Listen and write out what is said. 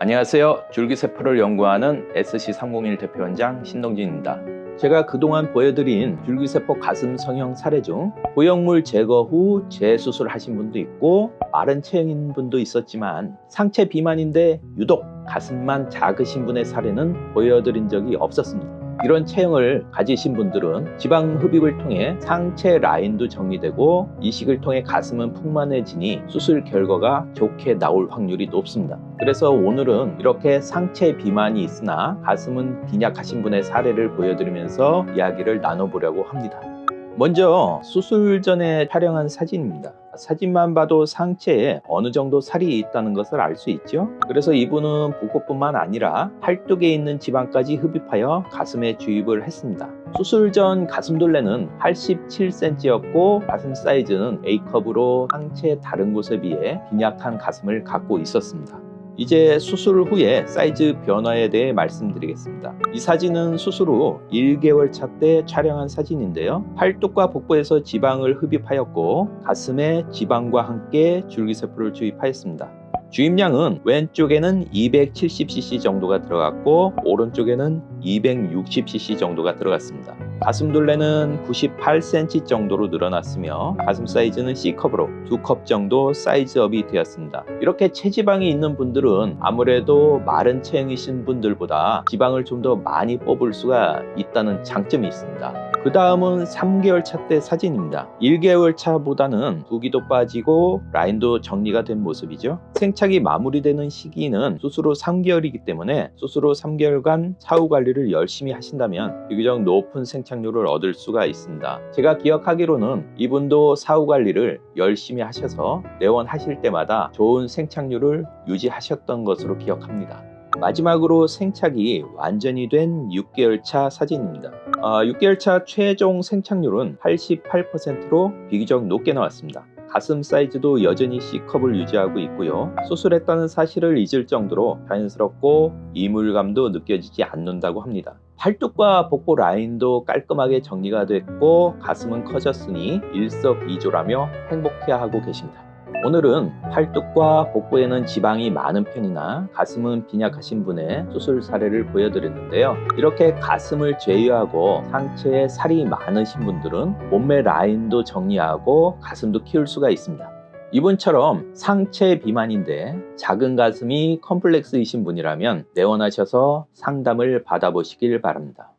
안녕하세요. 줄기세포를 연구하는 SC301 대표원장 신동진입니다. 제가 그동안 보여드린 줄기세포 가슴 성형 사례 중 보형물 제거 후 재수술하신 분도 있고 마른 체형인 분도 있었지만 상체 비만인데 유독 가슴만 작으신 분의 사례는 보여드린 적이 없었습니다. 이런 체형을 가지신 분들은 지방 흡입을 통해 상체 라인도 정리되고 이식을 통해 가슴은 풍만해지니 수술 결과가 좋게 나올 확률이 높습니다. 그래서 오늘은 이렇게 상체 비만이 있으나 가슴은 빈약하신 분의 사례를 보여드리면서 이야기를 나눠보려고 합니다. 먼저 수술 전에 촬영한 사진입니다. 사진만 봐도 상체에 어느 정도 살이 있다는 것을 알 수 있죠. 그래서 이분은 복부뿐만 아니라 팔뚝에 있는 지방까지 흡입하여 가슴에 주입을 했습니다. 수술 전 가슴둘레는 87cm였고 가슴 사이즈는 A컵으로 상체 다른 곳에 비해 빈약한 가슴을 갖고 있었습니다. 이제 수술 후에 사이즈 변화에 대해 말씀드리겠습니다. 이 사진은 수술 후 1개월 차 때 촬영한 사진인데요. 팔뚝과 복부에서 지방을 흡입하였고 가슴에 지방과 함께 줄기세포를 주입하였습니다. 주입량은 왼쪽에는 270cc 정도가 들어갔고 오른쪽에는 260cc 정도가 들어갔습니다. 가슴 둘레는 98cm 정도로 늘어났으며 가슴 사이즈는 C컵으로 두컵 정도 사이즈업이 되었습니다. 이렇게 체지방이 있는 분들은 아무래도 마른 체형이신 분들보다 지방을 좀 더 많이 뽑을 수가 있다는 장점이 있습니다. 그 다음은 3개월 차 때 사진입니다. 1개월 차보다는 부기도 빠지고 라인도 정리가 된 모습이죠. 생착이 마무리되는 시기는 후 3개월이기 때문에 후 3개월간 사후 관리를 열심히 하신다면 비교적 높은 생착률을 얻을 수가 있습니다. 제가 기억하기로는 이분도 사후 관리를 열심히 하셔서 내원하실 때마다 좋은 생착률을 유지하셨던 것으로 기억합니다. 마지막으로 생착이 완전히 된 6개월 차 사진입니다. 아, 6개월 차 최종 생착률은 88%로 비교적 높게 나왔습니다. 가슴 사이즈도 여전히 C컵을 유지하고 있고요. 수술했다는 사실을 잊을 정도로 자연스럽고 이물감도 느껴지지 않는다고 합니다. 팔뚝과 복부 라인도 깔끔하게 정리가 됐고 가슴은 커졌으니 일석이조라며 행복해하고 계십니다. 오늘은 팔뚝과 복부에는 지방이 많은 편이나 가슴은 빈약하신 분의 수술 사례를 보여드렸는데요. 이렇게 가슴을 제외하고 상체에 살이 많으신 분들은 몸매 라인도 정리하고 가슴도 키울 수가 있습니다. 이분처럼 상체 비만인데 작은 가슴이 컴플렉스이신 분이라면 내원하셔서 상담을 받아보시길 바랍니다.